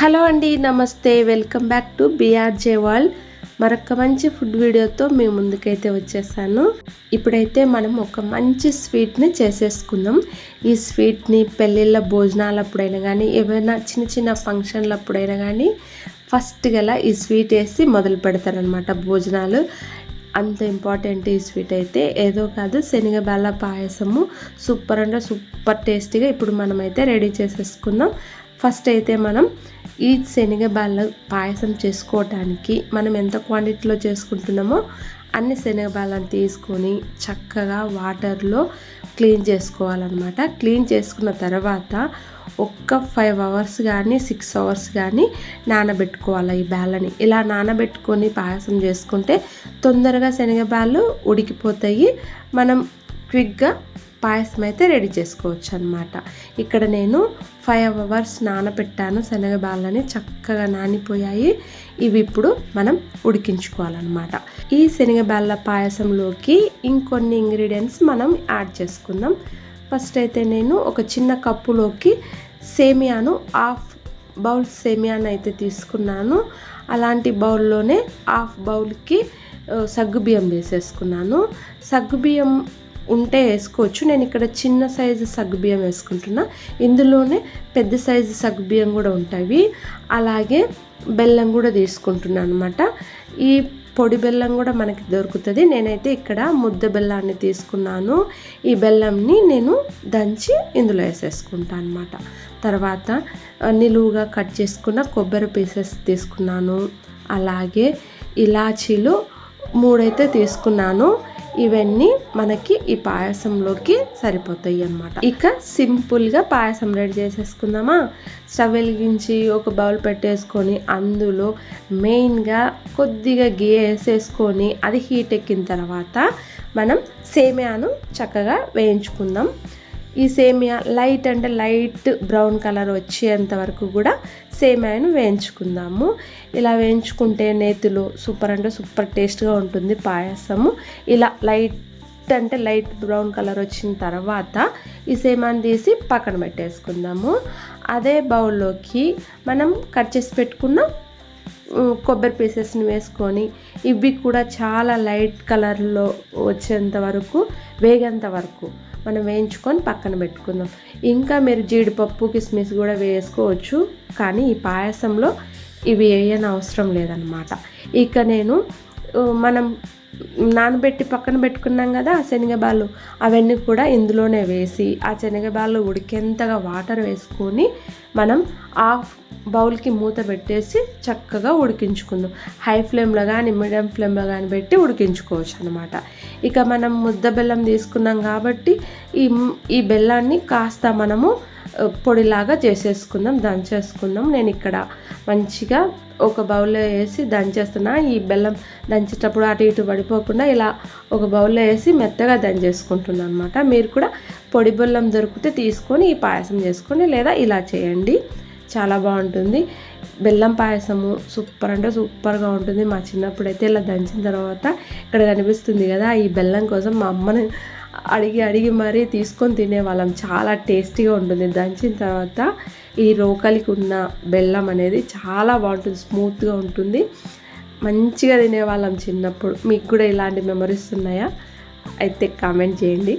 Hello అండి నమస్తే. Welcome back to BRJ world మరొక మంచి ఫుడ్ వీడియోతో మీ ముందుకైతే వచ్చేసాను. ఇప్పుడైతే మనం ఒక మంచి స్వీట్ని చేసేసుకుందాం. ఈ స్వీట్ని పెళ్ళిళ్ళ భోజనాలప్పుడైనా కానీ ఏవైనా చిన్న చిన్న ఫంక్షన్లప్పుడైనా కానీ ఫస్ట్ గల ఈ స్వీట్ వేసి మొదలు పెడతారనమాట భోజనాలు. అంత ఇంపార్టెంట్ ఈ స్వీట్ అయితే. ఏదో కాదు శనగబెల్ల పాయసము. సూపర్ అంటే సూపర్ టేస్టీగా ఇప్పుడు మనమైతే రెడీ చేసేసుకుందాం. ఫస్ట్ అయితే మనం ఈ శనగబాళ్ళ పాయసం చేసుకోవటానికి మనం ఎంత క్వాంటిటీలో చేసుకుంటున్నామో అన్ని శనగబాళ్ళని తీసుకొని చక్కగా వాటర్లో క్లీన్ చేసుకోవాలన్నమాట. క్లీన్ చేసుకున్న తర్వాత ఒక్క ఫైవ్ అవర్స్ కానీ సిక్స్ అవర్స్ కానీ నానబెట్టుకోవాలి ఈ బ్యాళ్ళని ఇలా నానబెట్టుకొని పాయసం చేసుకుంటే తొందరగా శనగబాళ్ళు ఉడికిపోతాయి. మనం క్విక్గా పాయసం అయితే రెడీ చేసుకోవచ్చు అనమాట ఇక్కడ నేను ఫైవ్ అవర్స్ నానబెట్టాను శనగబాళ్ళని చక్కగా నానిపోయాయి. ఇవి ఇప్పుడు మనం ఉడికించుకోవాలన్నమాట. ఈ శనగబాళ్ళ పాయసంలోకి ఇంకొన్ని ఇంగ్రీడియంట్స్ మనం యాడ్ చేసుకుందాం. ఫస్ట్ అయితే నేను ఒక చిన్న కప్పులోకి సేమియాను హాఫ్ బౌల్ సేమియాను అయితే తీసుకున్నాను. అలాంటి బౌల్లోనే హాఫ్ బౌల్కి సగ్గుబియ్యం వేసేసుకున్నాను. సగ్గుబియ్యం ఉంటే వేసుకోవచ్చు. నేను ఇక్కడ చిన్న సైజు సగ్గుబియ్యం వేసుకుంటున్నా. ఇందులోనే పెద్ద సైజు సగ్గుబియ్యం కూడా ఉంటాయి. అలాగే బెల్లం కూడా తీసుకుంటున్నాను అనమాట ఈ పొడి బెల్లం కూడా మనకి దొరుకుతుంది. నేనైతే ఇక్కడ ముద్ద బెల్లాన్ని తీసుకున్నాను. ఈ బెల్లంని నేను దంచి ఇందులో వేసేసుకుంటాను అనమాట తర్వాత నిలువుగా కట్ చేసుకున్న కొబ్బరి పీసెస్ తీసుకున్నాను. అలాగే ఇలాచీలు మూడైతే తీసుకున్నాను. ఇవన్నీ మనకి ఈ పాయసంలోకి సరిపోతాయి అన్నమాట. ఇక సింపుల్గా పాయసం రెడీ చేసేసుకుందామా? స్టవ్ వెలిగించి ఒక బౌల్ పెట్టేసుకొని అందులో మెయిన్గా కొద్దిగా గీ వేసేసుకొని అది హీట్ ఎక్కిన తర్వాత మనం సేమియాను చక్కగా వేయించుకుందాం. ఈ సేమియా లైట్ అంటే లైట్ బ్రౌన్ కలర్ వచ్చేంత వరకు కూడా సేమియాను వేయించుకుందాము. ఇలా వేయించుకుంటే నేతిలో సూపర్ అంటే సూపర్ టేస్ట్గా ఉంటుంది పాయసము. ఇలా లైట్ అంటే లైట్ బ్రౌన్ కలర్ వచ్చిన తర్వాత ఈ సేమాన్ని తీసి పక్కన పెట్టేసుకుందాము. అదే బౌల్లోకి మనం కట్ చేసి పెట్టుకున్న కొబ్బరి పీసెస్ని వేసుకొని ఇవి కూడా చాలా లైట్ కలర్లో వచ్చేంత వరకు వేగేంత వరకు మనం వేయించుకొని పక్కన పెట్టుకుందాం. ఇంకా మీరు జీడిపప్పు కిస్మిస్ కూడా వేసుకోవచ్చు. కానీ ఈ పాయసంలో ఇవి వేయని అవసరం లేదనమాట ఇక నేను మనం నానబెట్టి పక్కన పెట్టుకున్నాం కదా ఆ శనగబాళ్ళు. అవన్నీ కూడా ఇందులోనే వేసి ఆ శనగబాళ్ళు ఉడికేంతగా వాటర్ వేసుకొని మనం హాఫ్ బౌల్కి మూత పెట్టేసి చక్కగా ఉడికించుకుందాం. హై ఫ్లేమ్లో కానీ మీడియం ఫ్లేమ్లో కానీ పెట్టి ఉడికించుకోవచ్చు అనమాట ఇక మనం ముద్ద బెల్లం తీసుకున్నాం కాబట్టి ఈ ఈ బెల్లాన్ని కాస్త మనము పొడిలాగా చేసేసుకుందాం దంచేసుకుందాం. నేను ఇక్కడ మంచిగా ఒక బౌల్లో వేసి దంచేస్తున్నా. ఈ బెల్లం దంచేటప్పుడు అటు ఇటు పడిపోకుండా ఇలా ఒక బౌల్లో వేసి మెత్తగా దంచేసుకుంటున్నాను అనమాట మీరు కూడా పొడి బెల్లం దొరికితే తీసుకొని ఈ పాయసం చేసుకొని లేదా ఇలా చేయండి. చాలా బాగుంటుంది. బెల్లం పాయసము సూపర్ అంటే సూపర్గా ఉంటుంది. మా చిన్నప్పుడు అయితే ఇలా దంచిన తర్వాత ఇక్కడ కనిపిస్తుంది కదా ఈ బెల్లం కోసం మా అమ్మని అడిగి అడిగి మరీ తీసుకొని తినేవాళ్ళం. చాలా టేస్టీగా ఉంటుంది. దంచిన తర్వాత ఈ రోకలికి ఉన్న బెల్లం అనేది చాలా బాగుంటుంది. స్మూత్గా ఉంటుంది. మంచిగా తినేవాళ్ళం చిన్నప్పుడు. మీకు కూడా ఇలాంటి మెమరీస్ ఉన్నాయా? అయితే కామెంట్ చేయండి.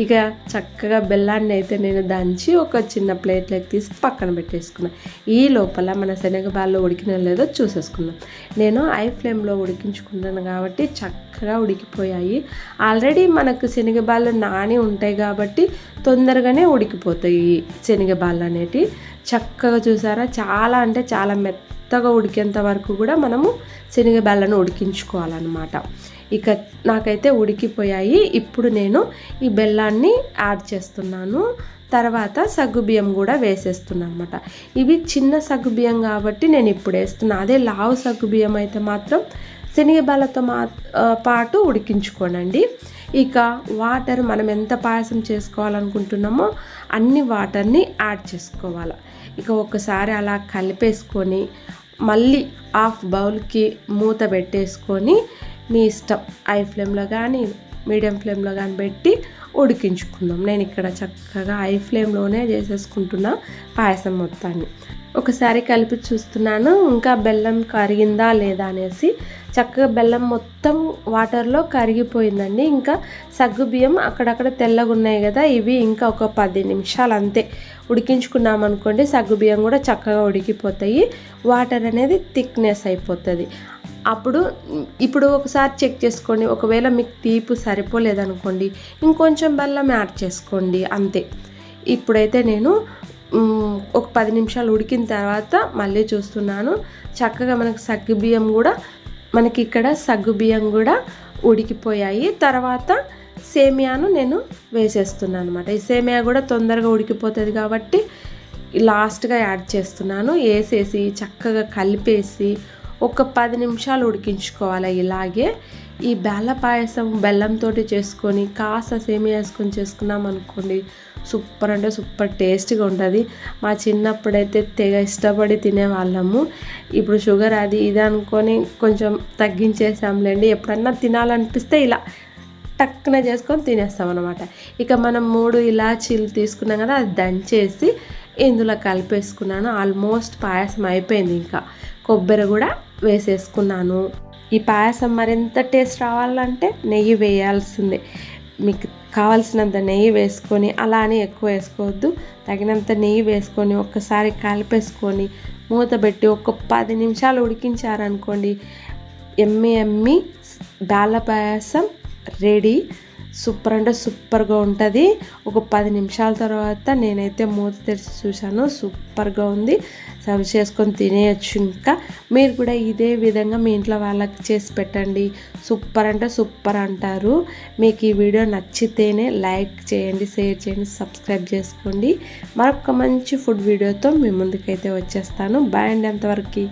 ఇక చక్కగా బెల్లాన్ని అయితే నేను దంచి ఒక చిన్న ప్లేట్లోకి తీసి పక్కన పెట్టేసుకున్నాను ఈ లోపల మన శనగబాల్లో ఉడికిన లేదో చూసేసుకున్నాం. నేను ఐ ఫ్లేమ్లో ఉడికించుకున్నాను కాబట్టి చక్కగా ఉడికిపోయాయి. ఆల్రెడీ మనకు శనగబాళ్ళు నాని ఉంటాయి కాబట్టి తొందరగానే ఉడికిపోతాయి శనగబాళ్ళు అనేటివి చక్కగా చూసారా? చాలా అంటే చాలా మెత్తగా ఉడికేంత వరకు కూడా మనము శనగబాళ్ళను ఉడికించుకోవాలన్నమాట. ఇక నాకైతే ఉడికిపోయాయి. ఇప్పుడు నేను ఈ బెల్లాన్ని యాడ్ చేస్తున్నాను. తర్వాత సగ్గుబియ్యం కూడా వేసేస్తున్నాను అనమాట ఇవి చిన్న సగ్గుబియ్యం కాబట్టి నేను ఇప్పుడు వేస్తున్నా. అదే లావు సగ్గుబియ్యం అయితే మాత్రం శనగబాలతో మా పాటు ఉడికించుకోనండి. ఇక వాటర్ మనం ఎంత పాయసం చేసుకోవాలనుకుంటున్నామో అన్ని వాటర్ని యాడ్ చేసుకోవాలి. ఇక ఒకసారి అలా కలిపేసుకొని మళ్ళీ హాఫ్ బౌల్కి మూత పెట్టేసుకొని మీ ఇష్టం హై ఫ్లేమ్లో కానీ మీడియం ఫ్లేమ్లో కానీ పెట్టి ఉడికించుకుందాం. నేను ఇక్కడ చక్కగా హై ఫ్లేమ్లోనే చేసేసుకుంటున్నా పాయసం మొత్తాన్ని. ఒకసారి కలిపి చూస్తున్నాను. ఇంకా బెల్లం కరిగిందా లేదా అనేసి చక్కగా బెల్లం మొత్తం వాటర్లో కరిగిపోయిందండి. ఇంకా సగ్గు బియ్యం అక్కడక్కడ తెల్లగా ఉన్నాయి కదా ఇవి ఇంకా ఒక పది నిమిషాలు అంతే. ఉడికించుకున్నాం అనుకోండి సగ్గు బియ్యం కూడా చక్కగా ఉడికిపోతాయి. వాటర్ అనేది థిక్నెస్ అయిపోతుంది. అప్పుడు ఇప్పుడు ఒకసారి చెక్ చేసుకోండి. ఒకవేళ మీకు తీపు సరిపోలేదనుకోండి ఇంకొంచెం బెల్లం యాడ్ చేసుకోండి అంతే. ఇప్పుడైతే నేను ఒక పది నిమిషాలు ఉడికిన తర్వాత మళ్ళీ చూస్తున్నాను. చక్కగా మనకు సగ్గు బియ్యం కూడా మనకి ఇక్కడ సగ్గు బియ్యం కూడా ఉడికిపోయాయి. తర్వాత సేమియాను నేను వేసేస్తున్నాను అనమాట ఈ సేమియా కూడా తొందరగా ఉడికిపోతుంది కాబట్టి లాస్ట్గా యాడ్ చేస్తున్నాను. వేసేసి చక్కగా కలిపేసి ఒక పది నిమిషాలు ఉడికించుకోవాలి ఇలాగే. ఈ బెల్ల పాయసం బెల్లంతో చేసుకొని కాస్త సేమియా వేసుకొని చేసుకున్నాం అనుకోండి సూపర్ అంటే సూపర్ టేస్ట్గా ఉంటుంది. మా చిన్నప్పుడైతే తెగ ఇష్టపడి తినేవాళ్ళము. ఇప్పుడు షుగర్ అది ఇది అనుకొని కొంచెం తగ్గించేసాంలేండి. ఎప్పుడన్నా తినాలనిపిస్తే ఇలా టక్కున చేసుకొని తినేస్తాం అనమాట ఇక మనం మూడు ఇలాచీలు తీసుకున్నాం కదా అది దంచేసి ఇందులో కలిపేసుకున్నాను. ఆల్మోస్ట్ పాయసం అయిపోయింది ఇంకా. కొబ్బరి కూడా వేసేసుకున్నాను. ఈ పాయసం మరింత టేస్ట్ రావాలంటే నెయ్యి వేయాల్సిందే. మీకు కావాల్సినంత నెయ్యి వేసుకొని అలా అని ఎక్కువ వేసుకోవద్దు. తగినంత నెయ్యి వేసుకొని ఒక్కసారి కలిపేసుకొని మూత పెట్టి ఒక పది నిమిషాలు ఉడికించారనుకోండి ఎమ్మి ఎమ్మి బాల పాయసం రెడీ. సూపర్ అంటే సూపర్గా ఉంటుంది. ఒక పది నిమిషాల తర్వాత నేనైతే మూత తెరిచి చూశాను. సూపర్గా ఉంది. సర్వ్ చేసుకొని తినేయచ్చు ఇంకా. మీరు కూడా ఇదే విధంగా మీ ఇంట్లో వాళ్ళకి చేసి పెట్టండి. సూపర్ అంటే సూపర్ అంటారు. మీకు ఈ వీడియో నచ్చితేనే లైక్ చేయండి షేర్ చేయండి సబ్స్క్రైబ్ చేసుకోండి. మరొక మంచి ఫుడ్ వీడియోతో మీ ముందుకైతే వచ్చేస్తాను. బాయ్ అండి అంతవరకు.